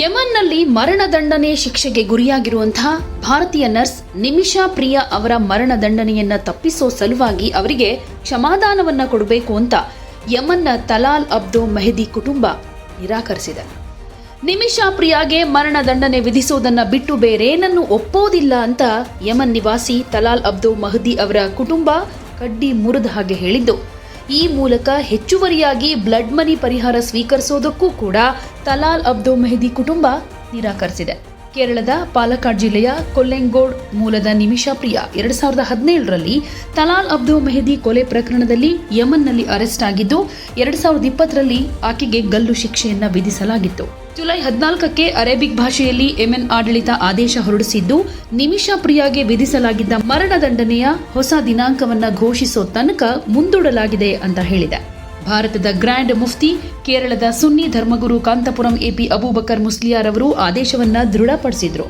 ಯಮನ್ನಲ್ಲಿ ಮರಣದಂಡನೆ ಶಿಕ್ಷೆಗೆ ಗುರಿಯಾಗಿರುವಂತಹ ಭಾರತೀಯ ನರ್ಸ್ ನಿಮಿಷಾ ಪ್ರಿಯಾ ಅವರ ಮರಣದಂಡನೆಯನ್ನ ತಪ್ಪಿಸೋ ಸಲುವಾಗಿ ಅವರಿಗೆ ಕ್ಷಮಾದಾನವನ್ನ ಕೊಡಬೇಕು ಅಂತ ಯಮನ್ನ ತಲಾಲ್ ಅಬ್ದೋ ಮೆಹದಿ ಕುಟುಂಬ ನಿರಾಕರಿಸಿದೆ. ನಿಮಿಷಾ ಪ್ರಿಯಾಗೆ ಮರಣದಂಡನೆ ವಿಧಿಸೋದನ್ನ ಬಿಟ್ಟು ಬೇರೇನನ್ನು ಒಪ್ಪೋದಿಲ್ಲ ಅಂತ ಯಮನ್ ನಿವಾಸಿ ತಲಾಲ್ ಅಬ್ದೋ ಮಹದಿ ಅವರ ಕುಟುಂಬ ಕಡ್ಡಿ ಮುರಿದ ಹಾಗೆ ಹೇಳಿದ್ದು. ಈ ಮೂಲಕ ಹೆಚ್ಚುವರಿಯಾಗಿ ಬ್ಲಡ್ ಮನಿ ಪರಿಹಾರ ಸ್ವೀಕರಿಸೋದಕ್ಕೂ ಕೂಡ ತಲಾಲ್ ಅಬ್ದೋ ಮೆಹದಿ ಕುಟುಂಬ ನಿರಾಕರಿಸಿದೆ. ಕೇರಳದ ಪಾಲಕ್ಕಾಡ್ ಜಿಲ್ಲೆಯ ಕೊಲ್ಲೆಂಗೋಡ್ ಮೂಲದ ನಿಮಿಷಾ ಪ್ರಿಯಾ ಎರಡು ಸಾವಿರದ ಹದಿನೇಳರಲ್ಲಿ ತಲಾಲ್ ಅಬ್ದು ಮೆಹದಿ ಕೊಲೆ ಪ್ರಕರಣದಲ್ಲಿ ಯಮನ್ನಲ್ಲಿ ಅರೆಸ್ಟ್ ಆಗಿದ್ದು, ಎರಡು ಸಾವಿರದ ಇಪ್ಪತ್ತರಲ್ಲಿ ಆಕೆಗೆ ಗಲ್ಲು ಶಿಕ್ಷೆಯನ್ನು ವಿಧಿಸಲಾಗಿತ್ತು. ಜುಲೈ ಹದಿನಾಲ್ಕಕ್ಕೆ ಅರೇಬಿಕ್ ಭಾಷೆಯಲ್ಲಿ ಯೆಮೆನ್ ಆಡಳಿತ ಆದೇಶ ಹೊರಡಿಸಿದ್ದು, ನಿಮಿಷಾ ಪ್ರಿಯಾಗೆ ವಿಧಿಸಲಾಗಿದ್ದ ಮರಣದಂಡನೆಯ ಹೊಸ ದಿನಾಂಕವನ್ನು ಘೋಷಿಸೋ ತನಕ ಮುಂದೂಡಲಾಗಿದೆ ಅಂತ ಹೇಳಿದೆ. ಭಾರತದ ಗ್ರ್ಯಾಂಡ್ ಮುಫ್ತಿ, ಕೇರಳದ ಸುನ್ನಿ ಧರ್ಮಗುರು ಕಾಂತಪುರಂ ಎಪಿ ಅಬೂಬಕರ್ ಮುಸ್ಲಿಯಾರ್ ಅವರು ಆದೇಶವನ್ನ ದೃಢಪಡಿಸಿದ್ರು.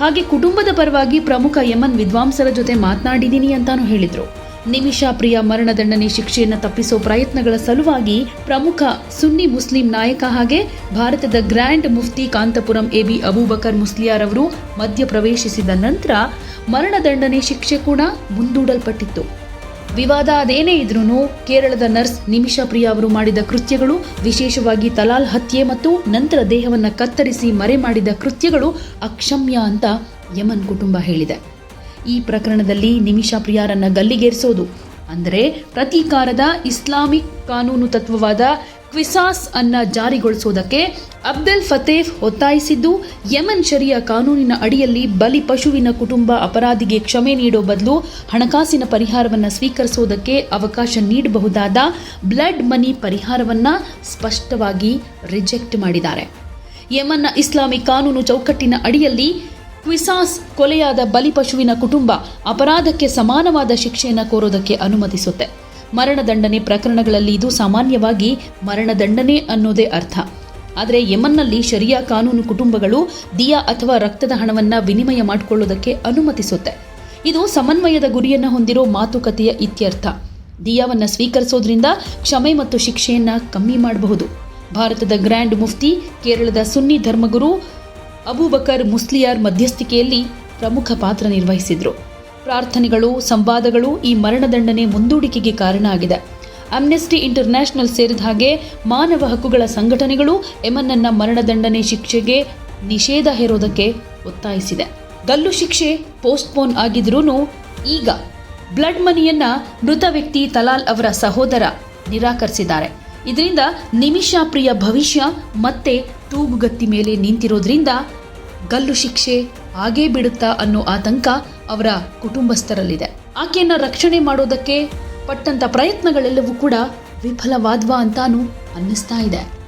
ಹಾಗೆ ಕುಟುಂಬದ ಪರವಾಗಿ ಪ್ರಮುಖ ಯಮನ್ ವಿದ್ವಾಂಸರ ಜೊತೆ ಮಾತನಾಡಿದ್ದೀನಿ ಅಂತಾನು ಹೇಳಿದ್ರು. ನಿಮಿಷಾ ಪ್ರಿಯ ಮರಣದಂಡನೆ ಶಿಕ್ಷೆಯನ್ನು ತಪ್ಪಿಸೋ ಪ್ರಯತ್ನಗಳ ಸಲುವಾಗಿ ಪ್ರಮುಖ ಸುನ್ನಿ ಮುಸ್ಲಿಂ ನಾಯಕ ಹಾಗೆ ಭಾರತದ ಗ್ರ್ಯಾಂಡ್ ಮುಫ್ತಿ ಕಾಂತಪುರಂ ಎಬಿ ಅಬೂಬಕರ್ ಮುಸ್ಲಿಯಾರ್ ಅವರು ಮಧ್ಯಪ್ರವೇಶಿಸಿದ ನಂತರ ಮರಣದಂಡನೆ ಶಿಕ್ಷೆ ಕೂಡ ಮುಂದೂಡಲ್ಪಟ್ಟಿತ್ತು. ವಿವಾದ ಅದೇನೇ ಇದ್ರೂ ಕೇರಳದ ನರ್ಸ್ ನಿಮಿಷಾ ಪ್ರಿಯಾ ಅವರು ಮಾಡಿದ ಕೃತ್ಯಗಳು, ವಿಶೇಷವಾಗಿ ತಲಾಲ್ ಹತ್ಯೆ ಮತ್ತು ನಂತರ ದೇಹವನ್ನು ಕತ್ತರಿಸಿ ಮರೆ ಮಾಡಿದ ಕೃತ್ಯಗಳು ಅಕ್ಷಮ್ಯ ಅಂತ ಯಮನ್ ಕುಟುಂಬ ಹೇಳಿದೆ. ಈ ಪ್ರಕರಣದಲ್ಲಿ ನಿಮಿಷಾ ಪ್ರಿಯಾರನ್ನ ಗಲ್ಲಿಗೇರಿಸೋದು ಅಂದರೆ ಪ್ರತೀಕಾರದ ಇಸ್ಲಾಮಿಕ್ ಕಾನೂನು ತತ್ವವಾದ ಕ್ವಿಸಾಸ್ ಅನ್ನ ಜಾರಿಗೊಳಿಸೋದಕ್ಕೆ ಅಬ್ದೆಲ್ ಫತೇಫ್ ಒತ್ತಾಯಿಸಿದ್ದು, ಯಮನ್ ಶರಿಯ ಕಾನೂನಿನ ಅಡಿಯಲ್ಲಿ ಬಲಿ ಪಶುವಿನ ಕುಟುಂಬ ಅಪರಾಧಿಗೆ ಕ್ಷಮೆ ನೀಡೋ ಬದಲು ಹಣಕಾಸಿನ ಪರಿಹಾರವನ್ನು ಸ್ವೀಕರಿಸುವುದಕ್ಕೆ ಅವಕಾಶ ನೀಡಬಹುದಾದ ಬ್ಲಡ್ ಮನಿ ಪರಿಹಾರವನ್ನ ಸ್ಪಷ್ಟವಾಗಿ ರಿಜೆಕ್ಟ್ ಮಾಡಿದ್ದಾರೆ. ಯಮನ್ನ ಇಸ್ಲಾಮಿಕ್ ಕಾನೂನು ಚೌಕಟ್ಟಿನ ಅಡಿಯಲ್ಲಿ ಕ್ವಿಸಾಸ್ ಕೊಲೆಯಾದ ಬಲಿ ಪಶುವಿನ ಕುಟುಂಬ ಅಪರಾಧಕ್ಕೆ ಸಮಾನವಾದ ಶಿಕ್ಷೆಯನ್ನು ಕೋರೋದಕ್ಕೆ ಅನುಮತಿಸುತ್ತೆ. ಮರಣದಂಡನೆ ಪ್ರಕರಣಗಳಲ್ಲಿ ಇದು ಸಾಮಾನ್ಯವಾಗಿ ಮರಣದಂಡನೆ ಅನ್ನೋದೇ ಅರ್ಥ. ಆದರೆ ಯಮನ್ನಲ್ಲಿ ಶರಿಯಾ ಕಾನೂನು ಕುಟುಂಬಗಳು ದಿಯಾ ಅಥವಾ ರಕ್ತದ ಹಣವನ್ನು ವಿನಿಮಯ ಮಾಡಿಕೊಳ್ಳುವುದಕ್ಕೆ ಅನುಮತಿಸುತ್ತೆ. ಇದು ಸಮನ್ವಯದ ಗುರಿಯನ್ನು ಹೊಂದಿರೋ ಮಾತುಕತೆಯ ಇತ್ಯರ್ಥ. ದಿಯಾವನ್ನು ಸ್ವೀಕರಿಸೋದ್ರಿಂದ ಕ್ಷಮೆ ಮತ್ತು ಶಿಕ್ಷೆಯನ್ನು ಕಮ್ಮಿ ಮಾಡಬಹುದು. ಭಾರತದ ಗ್ರ್ಯಾಂಡ್ ಮುಫ್ತಿ, ಕೇರಳದ ಸುನ್ನಿ ಧರ್ಮಗುರು ಅಬೂಬಕರ್ ಮುಸ್ಲಿಯಾರ್ ಮಧ್ಯಸ್ಥಿಕೆಯಲ್ಲಿ ಪ್ರಮುಖ ಪಾತ್ರ ನಿರ್ವಹಿಸಿದ್ರು. ಪ್ರಾರ್ಥನೆಗಳು, ಸಂವಾದಗಳು ಈ ಮರಣದಂಡನೆ ಮುಂದೂಡಿಕೆಗೆ ಕಾರಣ ಆಗಿದೆ. ಅಮ್ನೆಸ್ಟಿ ಇಂಟರ್ನ್ಯಾಷನಲ್ ಸೇರಿದ ಹಾಗೆ ಮಾನವ ಹಕ್ಕುಗಳ ಸಂಘಟನೆಗಳು ಎಮನ್ನ ಮರಣದಂಡನೆ ಶಿಕ್ಷೆಗೆ ನಿಷೇಧ ಹೇರೋದಕ್ಕೆ ಒತ್ತಾಯಿಸಿದೆ. ಗಲ್ಲು ಶಿಕ್ಷೆ ಪೋಸ್ಟ್ಪೋನ್ ಆಗಿದ್ರೂ ಈಗ ಬ್ಲಡ್ ಮನಿಯನ್ನ ಮೃತ ವ್ಯಕ್ತಿ ತಲಾಲ್ ಅವರ ಸಹೋದರ ನಿರಾಕರಿಸಿದ್ದಾರೆ. ಇದರಿಂದ ನಿಮಿಷಾ ಪ್ರಿಯ ಭವಿಷ್ಯ ಮತ್ತೆ ತೂಗುಗತ್ತಿ ಮೇಲೆ ನಿಂತಿರೋದ್ರಿಂದ ಗಲ್ಲು ಶಿಕ್ಷೆ ಆಗೇ ಬಿಡುತ್ತಾ ಅನ್ನೋ ಆತಂಕ ಅವರ ಕುಟುಂಬಸ್ಥರಲ್ಲಿದೆ. ಆಕೆಯನ್ನ ರಕ್ಷಣೆ ಮಾಡೋದಕ್ಕೆ ಪಟ್ಟಂತ ಪ್ರಯತ್ನಗಳೆಲ್ಲವೂ ಕೂಡ ವಿಫಲವಾದ್ವಾ ಅಂತಾನು ಅನ್ನಿಸ್ತಾ ಇದೆ.